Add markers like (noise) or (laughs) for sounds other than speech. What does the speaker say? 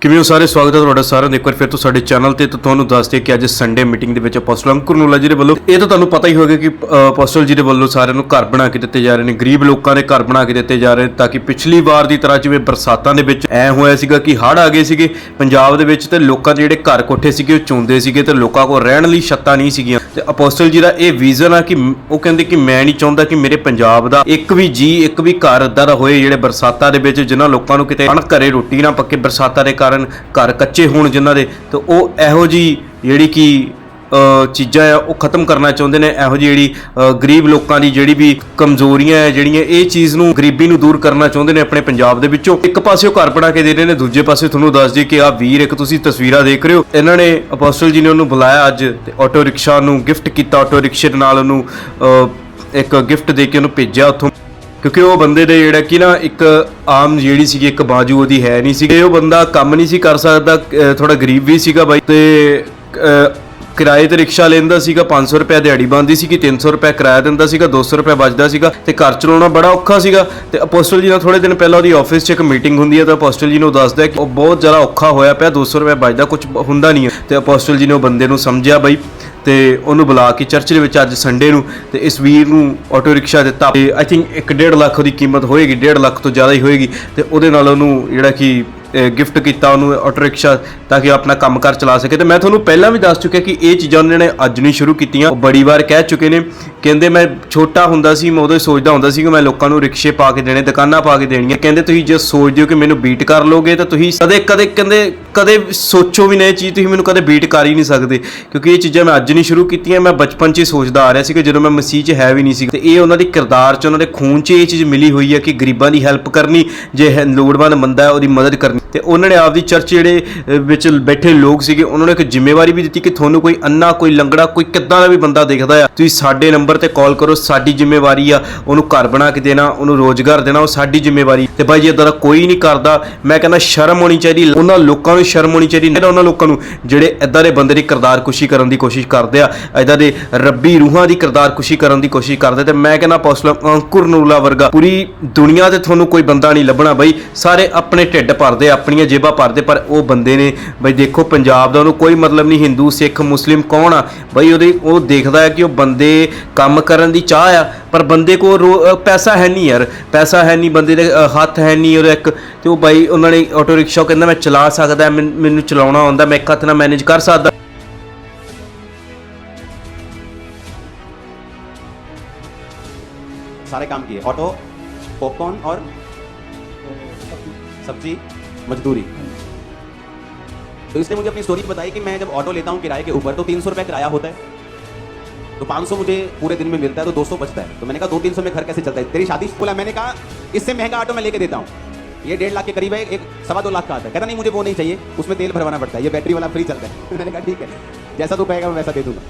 ਕਿਵੇਂ ਹੋ ਸਾਰੇ? ਸਵਾਗਤ ਹੈ ਤੁਹਾਡਾ ਸਾਰਿਆਂ ਦਾ। ਇੱਕ ਵਾਰ ਫਿਰ ਤੋਂ ਸਾਡੇ ਚੈਨਲ ਤੇ ਤਾਂ ਤੁਹਾਨੂੰ ਦੱਸ ਦਈਏ ਕਿ ਅੱਜ ਸੰਡੇ ਮੀਟਿੰਗ ਦੇ ਵਿੱਚ ਅਪੋਸਟਲ ਅੰਕੁਰ ਨੂਲਾ ਜੀ ਦੇ ਵੱਲੋਂ ਇਹ ਤਾਂ ਤੁਹਾਨੂੰ ਪਤਾ ਹੀ ਹੋਵੇਗਾ ਕਿ ਅਪੋਸਟਲ ਜੀ ਦੇ ਵੱਲੋਂ ਸਾਰਿਆਂ ਨੂੰ ਘਰ ਬਣਾ ਕੇ ਦਿੱਤੇ ਜਾ ਰਹੇ ਨੇ, ਗਰੀਬ ਲੋਕਾਂ ਦੇ ਘਰ ਬਣਾ ਕੇ ਦਿੱਤੇ ਜਾ ਰਹੇ ਤਾਂ ਕਿ ਪਿਛਲੀ ਵਾਰ ਦੀ ਤਰ੍ਹਾਂ ਜਿਵੇਂ ਬਰਸਾਤਾਂ ਦੇ ਵਿੱਚ ਐ ਹੋਇਆ ਸੀਗਾ ਕਿ ਹੜ੍ਹ ਆ ਗਏ ਸੀਗੇ, ਪੰਜਾਬ ਦੇ ਵਿੱਚ ਤੇ ਲੋਕਾਂ ਦੇ ਜਿਹੜੇ ਘਰ ਕੋਠੇ ਸੀਗੇ ਉਹ ਚੁੰਦੇ ਸੀਗੇ ਤੇ ਲੋਕਾਂ ਕੋਲ ਰਹਿਣ ਲਈ ਛੱਤਾਂ ਨਹੀਂ ਸੀਗੀਆਂ। ਤੇ ਅਪੋਸਟਲ ਜੀ ਦਾ ਇਹ ਵਿਜ਼ਨ ਆ ਕਿ ਉਹ ਕਹਿੰਦੇ ਕਿ ਮੈਂ ਨਹੀਂ ਚਾਹੁੰਦਾ ਕਿ ਮੇਰੇ ਪੰਜਾਬ ਦਾ ਇੱਕ ਵੀ ਜੀ ਇੱਕ ਵੀ ਘਰ ਏਦਾਂ ਦਾ ਹੋਏ ਜਿਹੜੇ ਬਰਸਾਤਾਂ ਦੇ ਵਿੱਚ ਜਿਨ੍ਹਾਂ ਲੋਕਾਂ ਨੂੰ ਕਿਤੇ ਅਣ ਘਰੇ ਰੋਟੀ ਨਾ ਪੱਕੇ, ਬਰਸਾਤਾਂ ਦੇ ਕਾਰਨ ਘਰ ਕੱਚੇ ਹੋਣ ਜਿਨ੍ਹਾਂ ਦੇ, ਤੇ ਉਹ ਇਹੋ ਜੀ ਜਿਹੜੀ ਕਿ ਚੀਜ਼ਾਂ ਆ, ਉਹ ਖਤਮ ਕਰਨਾ ਚਾਹੁੰਦੇ ਨੇ। ਇਹੋ ਜਿਹੀ ਜਿਹੜੀ ਗਰੀਬ ਲੋਕਾਂ ਦੀ ਜਿਹੜੀ ਵੀ ਕਮਜ਼ੋਰੀਆਂ ਹੈ ਜਿਹੜੀਆਂ ਇਹ ਚੀਜ਼ ਨੂੰ ਗਰੀਬੀ ਨੂੰ ਦੂਰ ਕਰਨਾ ਚਾਹੁੰਦੇ ਨੇ ਆਪਣੇ ਪੰਜਾਬ ਦੇ ਵਿੱਚੋਂ। ਇੱਕ ਪਾਸੇ ਉਹ ਘਰ ਬਣਾ ਕੇ ਦੇ ਰਹੇ ਨੇ, ਦੂਜੇ ਪਾਸੇ ਤੁਹਾਨੂੰ ਦੱਸ ਦਈਏ ਕਿ ਆ ਵੀਰ, ਇੱਕ ਤੁਸੀਂ ਤਸਵੀਰਾਂ ਦੇਖ ਰਹੇ ਹੋ। ਇਹਨਾਂ ਨੇ ਅਪੋਸਟਲ ਜੀ ਨੇ ਉਹਨੂੰ ਬੁਲਾਇਆ ਅੱਜ, ਤੇ ਆਟੋ ਰਿਕਸ਼ਾ ਨੂੰ ਗਿਫਟ ਕੀਤਾ। ਆਟੋ ਰਿਕਸ਼ੇ ਦੇ ਨਾਲ ਉਹਨੂੰ ਇੱਕ ਗਿਫਟ ਦੇ ਕੇ ਉਹਨੂੰ ਭੇਜਿਆ ਉੱਥੋਂ। ਕਿਉਂਕਿ ਉਹ ਬੰਦੇ ਦੇ ਜਿਹੜਾ ਕਿ ਨਾ ਇੱਕ ਆਮ ਜਿਹੜੀ ਸੀਗੀ, ਇੱਕ ਬਾਜੂ ਉਹਦੀ ਹੈ ਨਹੀਂ ਸੀਗੇ। ਉਹ ਬੰਦਾ ਕੰਮ ਨਹੀਂ ਸੀ ਕਰ ਸਕਦਾ ਥੋੜਾ ਗਰੀਬ ਵੀ ਸੀਗਾ ਬਾਈ ਤੇ ਕਿਰਾਏ ਤੇ ਰਿਕਸ਼ਾ ਲੈਂਦਾ ਸੀਗਾ 500 ਰੁਪਏ ਦਿਹਾੜੀ ਬੰਦੀ ਸੀਗੀ 300 ਰੁਪਏ ਕਿਰਾਇਆ ਦਿੰਦਾ ਸੀਗਾ 200 ਰੁਪਏ ਬਚਦਾ ਸੀਗਾ ਤੇ ਘਰ ਚਲਾਉਣਾ ਬੜਾ ਔਖਾ ਸੀਗਾ। ਤੇ ਅਪੋਸਟਲ ਜੀ ਨਾਲ ਥੋੜੇ ਦਿਨ ਪਹਿਲਾਂ ਉਹਦੀ ਆਫਿਸ 'ਚ ਇੱਕ ਮੀਟਿੰਗ ਹੁੰਦੀ ਹੈ, ਤਾਂ ਅਪੋਸਟਲ ਜੀ ਨੂੰ ਦੱਸਦਾ ਕਿ ਉਹ ਬਹੁਤ ਜ਼ਿਆਦਾ ਔਖਾ ਹੋਇਆ ਪਿਆ 200 ਰੁਪਏ ਬਚਦਾ ਕੁਝ ਹੁੰਦਾ ਨਹੀਂ ਹੈ। ਤੇ ਅਪੋਸਟਲ ਜੀ ਨੇ ਉਹ ਬੰਦੇ ਨੂੰ ਸਮਝਿਆ ਬਈ। ਤੇ ਉਹਨੂੰ ਬੁਲਾ ਕੇ ਚਰਚ ਦੇ ਵਿੱਚ ਅੱਜ ਸੰਡੇ ਨੂੰ ਤੇ ਇਸ ਵੀਰ ਨੂੰ ਆਟੋ ਰਿਕਸ਼ਾ ਦਿੱਤਾ। ਤੇ ਆਈ ਥਿੰਕ 1.5 ਲੱਖ ਉਹਦੀ ਕੀਮਤ ਹੋਏਗੀ 1.5 ਲੱਖ ਤੋਂ ਜ਼ਿਆਦਾ ਹੀ ਹੋਏਗੀ ਤੇ ਉਹਦੇ ਨਾਲ ਉਹਨੂੰ ਜਿਹੜਾ ਕਿ ਗਿਫਟ ਕੀਤਾ ਉਹਨੂੰ ਆਟੋ ਰਿਕਸ਼ਾ ਤਾਂ ਕਿ ਉਹ ਆਪਣਾ ਕੰਮਕਾਰ ਚਲਾ ਸਕੇ। ਤੇ ਮੈਂ ਤੁਹਾਨੂੰ ਪਹਿਲਾਂ ਵੀ ਦੱਸ ਚੁੱਕਿਆ ਕਿ ਇਹ ਚੀਜ਼ਾਂ ਉਹਨਾਂ ਨੇ ਅੱਜ ਨਹੀਂ ਸ਼ੁਰੂ ਕੀਤੀਆਂ। ਉਹ ਬੜੀ ਵਾਰ ਕਹਿ ਚੁੱਕੇ ਨੇ। ਕਹਿੰਦੇ ਮੈਂ ਛੋਟਾ ਹੁੰਦਾ ਸੀ, ਮੈਂ ਉਦੋਂ ਹੀ ਸੋਚਦਾ ਹੁੰਦਾ ਸੀ ਕਿ ਮੈਂ ਲੋਕਾਂ ਨੂੰ ਰਿਕਸ਼ੇ ਪਾ ਕੇ ਦੇਣੇ, ਦੁਕਾਨਾਂ ਪਾ ਕੇ ਦੇਣੀਆਂ। ਕਹਿੰਦੇ ਤੁਸੀਂ ਜੇ ਸੋਚਦੇ ਹੋ ਕਿ ਮੈਨੂੰ ਬੀਟ ਕਰ ਲੋਗੇ, ਤਾਂ ਤੁਸੀਂ ਕਦੇ ਕਦੇ ਕਹਿੰਦੇ ਕਦੇ ਸੋਚੋ ਵੀ ਨਹੀਂ ਇਹ ਚੀਜ਼, ਤੁਸੀਂ ਮੈਨੂੰ ਕਦੇ ਬੀਟ ਕਰ ਹੀ ਨਹੀਂ ਸਕਦੇ। ਕਿਉਂਕਿ ਇਹ ਚੀਜ਼ਾਂ ਮੈਂ ਅੱਜ ਨਹੀਂ ਸ਼ੁਰੂ ਕੀਤੀਆਂ। ਮੈਂ ਬਚਪਨ 'ਚ ਹੀ ਸੋਚਦਾ ਆ ਰਿਹਾ ਸੀ ਕਿ ਜਦੋਂ ਮੈਂ ਮਸੀਹ 'ਚ ਹੈ ਵੀ ਨਹੀਂ ਸੀ। ਤੇ ਇਹ ਉਹਨਾਂ ਦੀ ਕਿਰਦਾਰ 'ਚ, ਉਹਨਾਂ ਦੇ ਖੂਨ 'ਚ ਇਹ ਚੀਜ਼ ਮਿਲੀ ਹੋਈ ਹੈ ਕਿ ਗਰੀਬਾਂ ਦੀ ਹੈਲਪ ਕਰਨੀ, ਜੇ ਹੈ- ਲੋੜਵੰਦ ਬੰਦਾ ਹੈ, ਉਹਦੀ ਮਦਦ ਕਰਨੀ ਤੇ ਉਹਨਾਂ ਨੇ ਆਪਦੀ ਚਰਚ ਜਿਹੜੇ ਵਿੱਚ ਬੈਠੇ ਲੋਕ ਸੀਗੇ, ਉਹਨਾਂ ਨੂੰ ਇੱਕ ਜ਼ਿੰਮੇਵਾਰੀ ਵੀ ਦਿੱਤੀ ਕਿ ਤੁਹਾਨੂੰ ਕੋਈ ਅੰਨਾ, ਕੋਈ ਲੰਗੜਾ, ਕੋਈ ਕਿੱਦਾਂ ਦਾ ਵੀ ਬੰਦਾ ਦਿਖਦਾ ਆ। ਤੁਸੀਂ ਸਾਡੇ ਨੰਬਰ ਤੇ ਕਾਲ ਕਰੋ, ਸਾਡੀ ਜ਼ਿੰਮੇਵਾਰੀ ਆ, ਉਹਨੂੰ ਘਰ ਬਣਾ ਕੇ ਦੇਣਾ, ਉਹਨੂੰ ਰੋਜ਼ਗਾਰ ਦੇਣਾ, ਉਹ ਸਾਡੀ ਜ਼ਿੰਮੇਵਾਰੀ। ਤੇ ਭਾਈ ਜੇ ਇਦਾਂ ਦਾ ਕੋਈ ਨਹੀਂ ਕਰਦਾ। ਮੈਂ ਕਹਿੰਦਾ, ਸ਼ਰਮ ਹੋਣੀ ਚਾਹੀਦੀ। ਉਹਨਾਂ ਲੋਕਾਂ ਨੂੰ ਸ਼ਰਮ ਹੋਣੀ ਚਾਹੀਦੀ ਨਹੀਂ ਉਹਨਾਂ ਲੋਕਾਂ ਨੂੰ, ਜਿਹੜੇ ਇਦਾਂ ਦੇ ਬੰਦੇ ਦੀ ਕਿਰਦਾਰ ਕੁਸ਼ੀ ਕਰਨ ਦੀ ਕੋਸ਼ਿਸ਼ ਕਰਦੇ ਆ ਇਦਾਂ ਦੇ ਰੱਬੀ ਰੂਹਾਂ ਦੀ ਕਿਰਦਾਰ ਕੁਸ਼ੀ ਕਰਨ ਦੀ ਕੋਸ਼ਿਸ਼ ਕਰਦੇ ਤੇ ਮੈਂ ਕਹਿੰਦਾ ਅਪੋਸਟਲ ਅੰਕੁਰ ਨੂਰਲਾ ਵਰਗਾ, ਪੂਰੀ ਦੁਨੀਆ ਤੇ ਤੁਹਾਨੂੰ ਕੋਈ ਬੰਦਾ ਨਹੀਂ ਲੱਭਣਾ ਬਾਈ। ਸਾਰੇ ਆਪਣੇ ਢਿੱਡ ਭਰਦੇ ਆਪਣੀਆਂ ਜੇਬਾਂ ਭਰਦੇ ਪਰ ਉਹ ਬੰਦੇ ਨੇ ਬਈ ਦੇਖੋ ਪੰਜਾਬ ਦਾ ਉਹਨੂੰ ਕੋਈ ਮਤਲਬ ਨਹੀਂ ਹਿੰਦੂ ਸਿੱਖ ਮੁਸਲਿਮ ਕੌਣ ਆ ਬਈ ਉਹਦੇ ਉਹ ਦੇਖਦਾ ਹੈ ਕਿ ਉਹ ਬੰਦੇ ਕੰਮ ਕਰਨ ਦੀ ਚਾਹ ਆ ਪਰ ਬੰਦੇ ਕੋਲ ਰੋ- ਅ, ਪੈਸਾ ਹੈ ਨਹੀਂ ਯਾਰ ਪੈਸਾ ਹੈ ਨਹੀਂ ਬੰਦੇ ਦੇ ਅ, ਹੱਥ ਹੈ ਨਹੀਂ ਉਹਦਾ ਇੱਕ ਤੇ ਉਹ ਬਾਈ ਉਹਨਾਂ ਨੇ ਆਟੋ ਰਿਕਸ਼ਾ ਕਹਿੰਦਾ ਮੈਂ ਚਲਾ ਸਕਦਾ ਮੈਨ- ਮੈਨੂੰ ਚਲਾਉਣਾ ਆਉਂਦਾ ਮੈਂ ਇੱਕ ਹੱਥ ਨਾਲ ਮੈਨੇਜ ਕਰ ਸਕਦਾ सारे काम किए ऑटो पॉपकॉर्न और सब्जी मजदूरी। तो इसने मुझे अपनी स्टोरी बताई कि मैं जब ऑटो लेता हूँ किराए के ऊपर तो तीन सौ रुपये किराया होता है। तो पाँच सौ मुझे पूरे दिन में मिलता है तो दो सौ बचता है। तो मैंने कहा, दो तीन सौ में घर कैसे चलता है? तेरी शादी बोला, मैंने कहा, इससे महँगा ऑटो मैं लेके देता हूँ। ये डेढ़ लाख के करीब है, एक सवा दो लाख का आता है। कहता, नहीं, मुझे वो नहीं चाहिए, उसमें तेल भरवाना पड़ता है, ये बैटरी वाला फ्री चलता है। (laughs) मैंने कहा, ठीक है, जैसा तू कहेगा, मैं वैसा दे दूँगा।